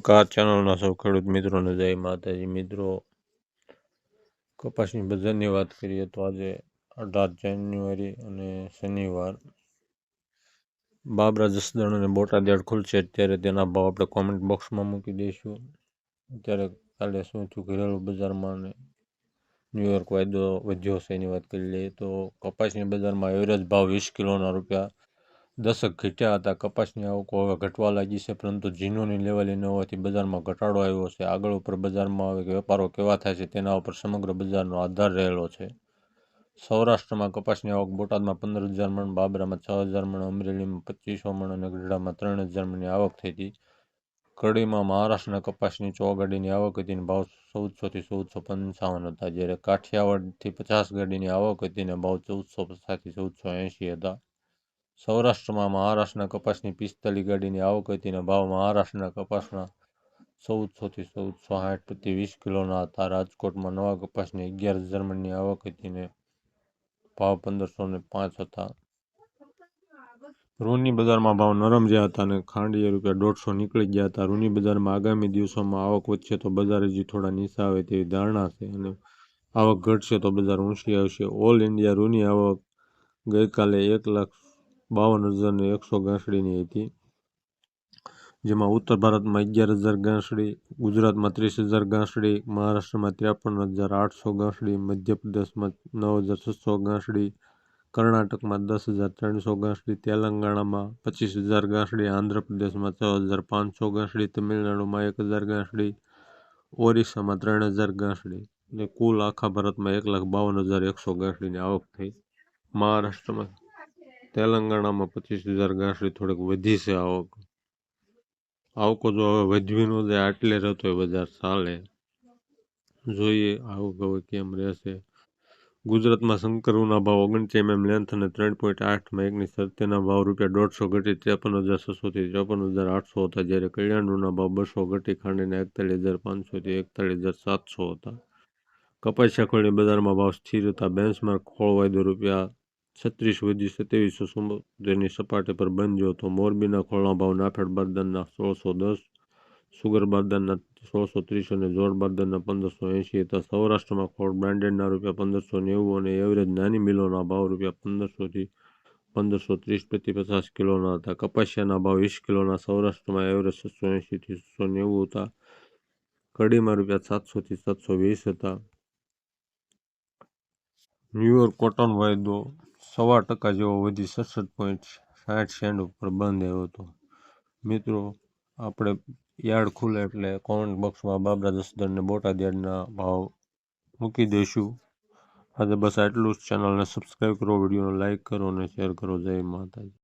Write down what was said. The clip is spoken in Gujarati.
કાર ચેનલના સૌ ખેડૂત મિત્રોને જય માતાજી. મિત્રો, કપાસની બજારની વાત કરીએ તો આજે અઢાર જાન્યુઆરી અને શનિવાર. બાબરા, જસદણ અને બોટાદ ખુલશે ત્યારે તેના ભાવ આપણે કોમેન્ટ બોક્સમાં મૂકી દઈશું. અત્યારે કાલે શું થયું? ઘરેલું બજારમાં અને ન્યુયોર્ક વાયદો વધ્યો છે એની વાત કરી લઈએ તો કપાસની બજારમાં એવરેજ ભાવ વીસ કિલોના રૂપિયા દશક ઘટ્યા હતા, કપાસની આવકો હવે ઘટવા લાગી છે, પરંતુ જીનોની લેવલે ન હોવાથી બજારમાં ઘટાડો આવ્યો છે. આગળ ઉપર બજારમાં આવે કે વેપારો કેવા થાય છે તેના ઉપર સમગ્ર બજારનો આધાર રહેલો છે. સૌરાષ્ટ્રમાં કપાસની આવક બોટાદમાં પંદર હજાર મણ, બાબરામાં છ હજાર મણ, અમરેલીમાં પચીસો મણ અને ગઢડામાં ત્રણ હજાર મણની આવક થઈ હતી. કડીમાં મહારાષ્ટ્રના કપાસની ચો ગાડીની આવક હતી અને ભાવ ચૌદસોથી ચૌદસો પંચાવન હતા, જ્યારે કાઠિયાવાડથી પચાસ ગાડીની આવક હતી અને ભાવ ચૌદસો પચાસથી ચૌદસો એંશી હતા. સૌરાષ્ટ્રમાં મહારાષ્ટ્રના કપાસની પિસ્તાલીસ ગાડીની આવક હતી ભાવ મહારાષ્ટ્રના કપાસના ચૌદસોથી ચૌદસો સાઠ પ્રતિ વીસ કિલોના હતા. રાજકોટમાં નવા કપાસની અગિયાર હજાર મણની આવક હતીને ભાવ પંદરસો ને પાંચ હતા. રૂની બજારમાં ભાવ નરમ રહ્યા હતા અને ખાંડીએ રૂપિયા દોઢસો નીકળી ગયા હતા. રૂની બજારમાં આગામી દિવસોમાં આવક વધશે તો બજાર હજી થોડા નીચા આવે તેવી ધારણા છે અને આવક ઘટશે તો બજાર ઊંચી આવશે. ઓલ ઇન્ડિયા રૂની આવક ગઈકાલે એક લાખ બાવન હજાર ને એકસો ગાંસડીની હતી. જેમાં ઉત્તર ભારતમાં અગિયાર હજાર ગાંસડી, ગુજરાતમાં ત્રીસ હજાર ગાંસડી, મહારાષ્ટ્રમાં ત્રેપન હજાર આઠસો ગાંસડી, મધ્યપ્રદેશમાં નવ હજાર છસો ગાંસડી, કર્ણાટકમાં દસ હજાર ત્રણસો ગાંસડી, તેલંગાણામાં પચીસ હજાર ગાંસડી, આંધ્રપ્રદેશમાં છ હજાર પાંચસો ગાંસડી, તમિલનાડુમાં એક હજાર ગાંસડી, ઓરિસ્સામાં ત્રણ હજાર ગાંસડી ને કુલ આખા ભારતમાં એક લાખ બાવન હજાર એકસો ગાંસડીની આવક થઈ. મહારાષ્ટ્રમાં તેલંગાણામાં પચીસ હજાર ગાંસડી થોડીક વધી છે આવક. આવકો જો હવે વધવી ન જાય આટલે રહેતો હોય બજાર ચાલે. જોઈએ આવક હવે કેમ રહેશે. ગુજરાતમાં શંકરુના ભાવ ઓગણત્રીસ એમએમ લેન્થ અને ત્રણ પોઈન્ટ આઠમાં એકની સત્યના ભાવ રૂપિયા દોઢસો ઘટી ત્રેપન હજાર છસોથી ત્રેપન હજાર આઠસો હતા જ્યારે કલ્યાણના ભાવ બસો ઘટી ખાંડીને એકતાલીસ હજાર પાંચસોથી એકતાલીસ હજાર સાતસો હતા. કપાસિયા ખોળની બજારમાં ભાવ સ્થિર હતા. બેન્ચમાર્ક ખોળ વાયદો રૂપિયા છત્રીસ વધી સત્યાવીસો સમુદ્રની સપાટી પર બંધ્યો હતો. મોરબીના ખોળના ભાવ નાફેડ બારદાનના સોળસો દસ, સુગર બારદાનના સોળસો ત્રીસ અને જોર બારદાનના પંદરસો એંશી હતા. સૌરાષ્ટ્રમાં ખોળ બ્રાન્ડેડના રૂપિયા પંદરસો નેવું અને એવરેજ નાની મિલોના ભાવ રૂપિયા પંદરસોથી પંદરસો ત્રીસ પ્રતિ પચાસ કિલોના હતા. કપાસિયાના ભાવ વીસ કિલોના, સૌરાષ્ટ્રમાં એવરેજ સાતસો એંશીથી સાતસો નેવું હતા. કડીમાં રૂપિયા સાતસોથી સાતસો વીસ હતા. ન્યુયોર્ક કોટન વાયદો સવા ટકા જેવો વધી સડસઠ પોઈન્ટ સાઠ સેન્ટ ઉપર બંધ આવ્યો હતો. મિત્રો, આપણે યાર્ડ ખુલે એટલે કોમેન્ટ બોક્સમાં બાબરા જસદણ ને બોટાદ યાર્ડના ભાવ મૂકી દઈશું. આજે બસ આટલું જ. ચેનલને સબસ્ક્રાઈબ કરો, વિડીયોને લાઇક કરો અને શેર કરો. જય માતાજી.